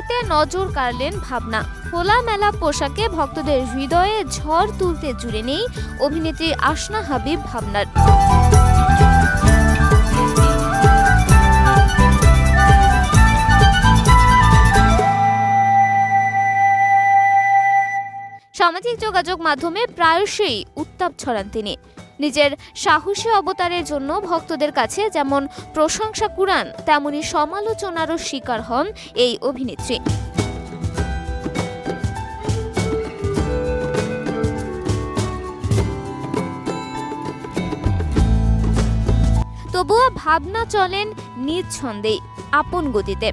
শাড়িতে নজর কাড়লেন ভাবনা। খোলামেলা পোশাকে ভক্তদের হৃদয়ে ঝড় তুলতে জুড়ে নেই অভিনেত্রী আসনা হাবিব ভাবনার। সামাজিক যোগাযোগ মাধ্যমে প্রায়শই উত্তাপ ছড়ান তিনি। নিজের সাহসী অবতারের জন্য ভক্তদের কাছে যেমন প্রশংসা কুড়ান তেমনি সমালোচনারও শিকার হন এই অভিনেত্রী। তবুও ভাবনা চলেন নিজ আপন গতিতে।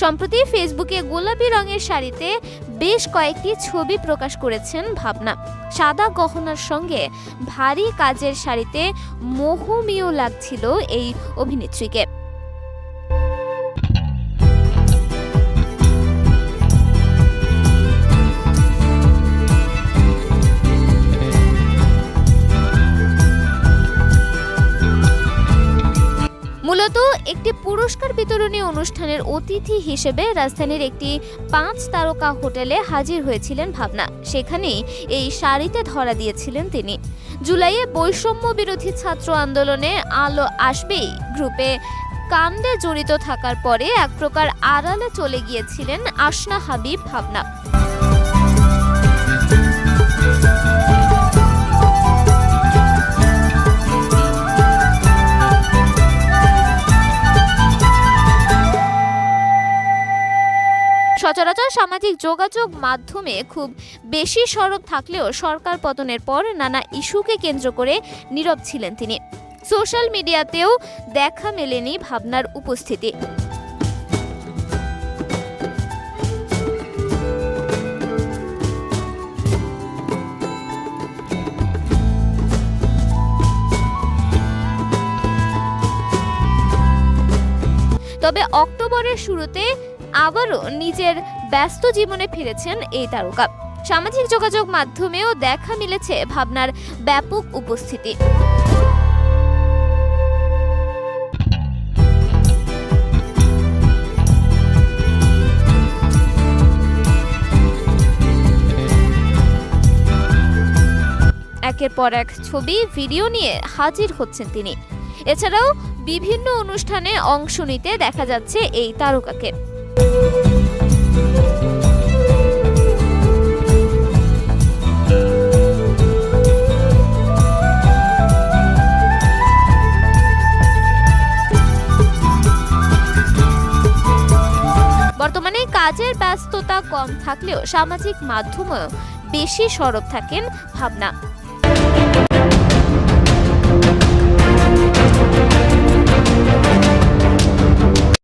সম্প্রতি ফেসবুকে গোলাপি রঙের শাড়িতে বেশ কয়েকটি ছবি প্রকাশ করেছেন ভাবনা। সাদা গহনার সঙ্গে ভারী কাজের শাড়িতে মোহমীয় লাগছিল এই অভিনেত্রীকে। একটি পুরস্কার বিতরণী অনুষ্ঠানের অতিথি হিসেবে রাজধানীর একটি পাঁচ তারকা হোটেলে হাজির হয়েছিলেন ভাবনা। সেখানেই এই শাড়িতে ধরা দিয়েছিলেন তিনি। জুলাইয়ে বৈষম্য বিরোধী ছাত্র আন্দোলনে আলো আসবেই। গ্রুপে কাণ্ডে জড়িত থাকার পরে এক প্রকার আড়ালে চলে গিয়েছিলেন আসনা হাবিব ভাবনা। সচরাচর সামাজিক যোগাযোগ মাধ্যমে খুব বেশি সরব থাকলেও সরকার পতনের পর নানা ইস্যুকে কেন্দ্র করে নীরব ছিলেন তিনি। সোশ্যাল মিডিয়াতেও দেখা মেলেনি ভাবনার উপস্থিতি। তবে অক্টোবরের শুরুতে আবারও নিজের ব্যস্ত জীবনে ফিরেছেন এই তারকা। সামাজিক যোগাযোগ মাধ্যমেও দেখা মিলেছে ভাবনার ব্যাপক উপস্থিতি। একের পর এক ছবি, ভিডিও নিয়ে হাজির হচ্ছেন তিনি। এছাড়াও বিভিন্ন অনুষ্ঠানে অংশ নিতে দেখা যাচ্ছে এই তারকাকে। বর্তমানে কাজের ব্যস্ততা কম থাকলেও সামাজিক মাধ্যমেও বেশি সরব থাকেন ভাবনা।